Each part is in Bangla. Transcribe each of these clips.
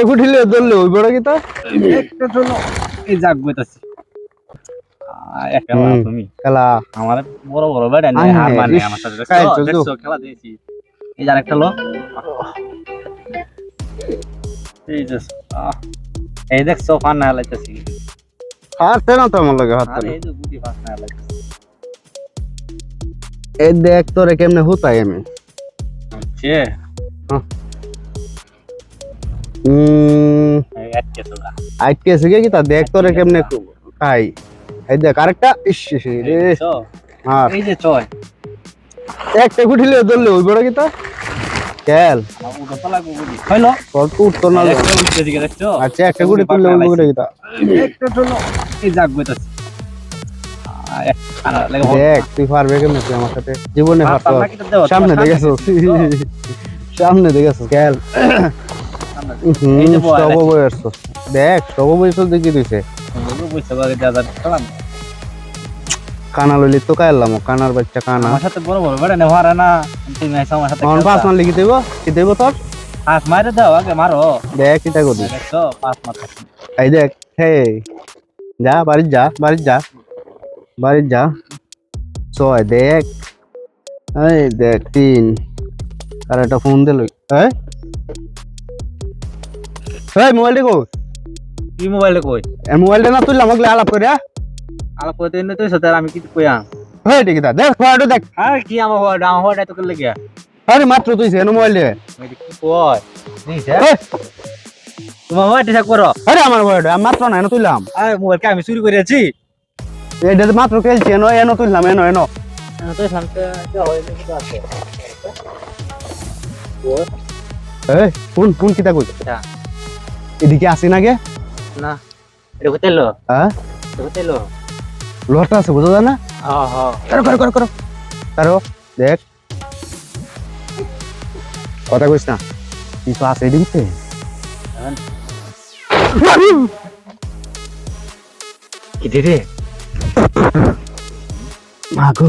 একটা ধরলে ওই বড় কি তা? একটা জন্য এই জাগ বইতাছি। খেলা আমার বড় বড় বেড়া আয় নেই হার মানে আমার সাথে। দেখছ খেলা দিয়েছি। এই যে আরেকটা লো। এই যে আহ, এই দেখছ ফান না লাইতেছি হারতে না তো আমার লাগে হারতে না। এই যে গুটি ফান না লাইতেছি এই দেখ তোরে কেমনে হুতাই আমি। উম এই আটকে শিখে কি তা দেখ তোরে কেমনে খাই। এই দেখ আরেকটা? ইস রে আর এই যে চয় একটা গুঠিলে ধরলে ওই বড় কি তা? হইল? তোর তো উঠতো না। আচ্ছা একটা গুটি তুললে ওই বড় কি তা? একটা জন্য এই জাগ বইতাছি। দেখ তুই পারবে কেমনে তুই আমার সাথে? জীবনে সামনে দেখেছ সামনে দেখেছ খেল। সব দেখ সব দেখি দিছে। কানা লইলি তো কাইলাম কানার বাচ্চা কানা। আমার সাথে বড় বড় বেড়া নেওয়া না। তুমি আইসো আমার সাথে তখন পাঁচ মারলি কি দেব? কি দেব তোর? পাঁচ মারে দাও আগে মারো। দেখ কিটা করি। দেখছ পাঁচ মারতে এই দেখ হে। যা বাড়ি যা বাড়ি যা। বাড়ি যা। ছয় দেখ। এই দেখ তিন। আর একটা ফোন দিল হ্যাঁ এই মোবাইলটা কো কি মোবাইলে কই? এই মোবাইলটা না তুললাম আমাকে আলাপ করে? আলাপ করতে এনে তুই সাথে আমি কি কইয়া হ্যাঁ ঠিক আছে দেখ ফটো দেখ। আর কি আমার হওয়া আমার হওয়াটা তো করলে গিয়া আরে মাত্র তুই সেন মোবাইল কি কই? নিছে এই, তোমার হওয়াটা ঠিক করো। আরে আমার মোবাইলটা আমি মাত্র না এনে তুললাম। আরে মোবাইল কে আমি চুরি করেছি এটা মাত্র খেলছি এনো এনো তুললাম এনো এনো। তো শান্তি হয় নাকি তো আছে। এই কোন কোন কিতা কই আচ্ছা। এদিকে আসি না গে? না এটা কোথায় লো হ্যাঁ? কোথায় লো লোহাটা আছে বুঝা যায় না? হ্যাঁ হ্যাঁ করো করো করো করো। করো দেখ। কথা কইস না কিছু আছে এদিকে কি দিদি? মাগো।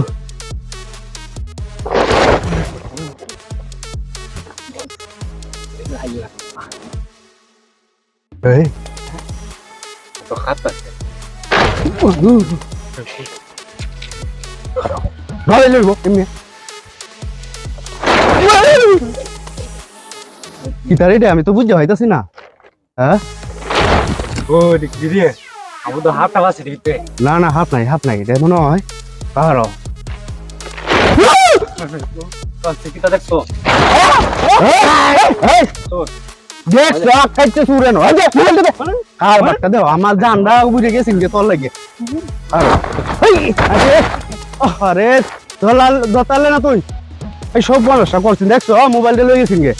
এই তো খাত আছে ভালো লইব এমনি কি তার আমি তো বুঝতে হইতাছি না হ্যাঁ ও দিদি আমার তো হাতটা আছে দিতে না না হাত নাই হাত নাই এটা মনে হয় তো দেখছ দেখ সব খাইতে সুরে নো দেখ মোবাইলটা দে আর বাটটা দেও আমার জানডা বুঝে গেছিন গে তোর লাগে। এই আরে আরে দলাল দতালে না তুই? এই সব মানুষটা করছিস দেখছ? মোবাইলটা লই গেছিন গে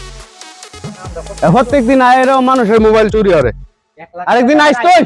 প্রত্যেক দিন আয়ের মানুষের মোবাইল চুরি করে। আরেকদিন আইস তুই।